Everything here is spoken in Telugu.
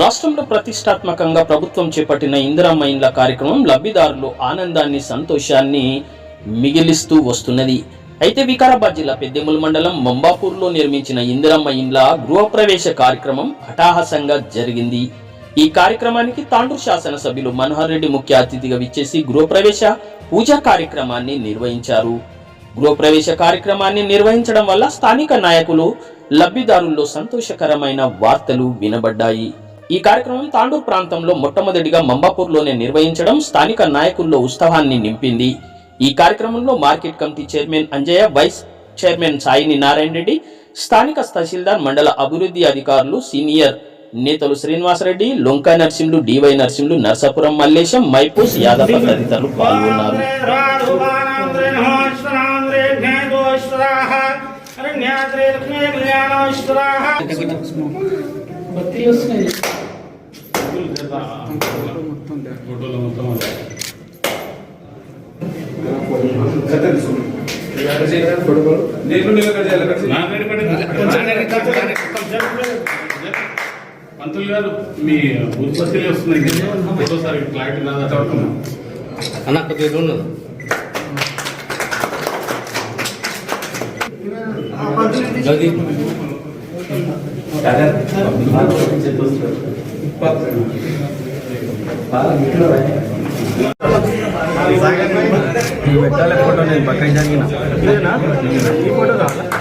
రాష్ట్రంలో ప్రతిష్టాత్మకంగా ప్రభుత్వం చేపట్టిన ఇందిరమ్మ ఇండ్ల కార్యక్రమం లబ్ధిదారులు ఆనందాన్ని సంతోషాన్ని మిగిలిస్తూ వస్తున్నది. అయితే వికారాబాద్ జిల్లా పెద్దెముల మండలం మంబాపూర్లో నిర్మించిన ఇందిరమ్మ ఇండ్ల గృహప్రవేశ కార్యక్రమం హఠాహసంగా జరిగింది. ఈ కార్యక్రమానికి తాండూరు శాసనసభ్యులు మనోహర్ రెడ్డి ముఖ్య అతిథిగా విచ్చేసి గృహప్రవేశ పూజా కార్యక్రమాన్ని నిర్వహించారు. గృహప్రవేశ కార్యక్రమాన్ని నిర్వహించడం వల్ల స్థానిక నాయకులు లబ్ధిదారుల్లో సంతోషకరమైన వార్తలు వినబడ్డాయి. ఈ కార్యక్రమం తాండూర్ ప్రాంతంలో మొట్టమొదటిగా మంబాపూర్లోనే నిర్వహించడం స్థానిక నాయకుల్లో ఉత్సాహాన్ని నింపింది. ఈ కార్యక్రమంలో market committee chairman Anjaiah vice chairman Saini Narayana Reddy స్థానిక తహసీల్దార్ మండల అభివృద్ధి అధికారులు సీనియర్ నేతలు శ్రీనివాసరెడ్డి లొంకా నర్సింహులు డివై నర్సింహులు నర్సాపురం మల్లేశం మైపూస్ యాదవ్ తదితరులు పాల్గొన్నారు. పంతులు గారు మీ ఉత్పత్తిలో వస్తున్నాయి. ఒకసారి క్లారిటీ రాదా? చదువుకున్నాం అన్న కొద్దిగా చూడు జల్దీ పెట్టాలి ఫోటో నేను పక్కన జరిగిన ఏదో ఒకటి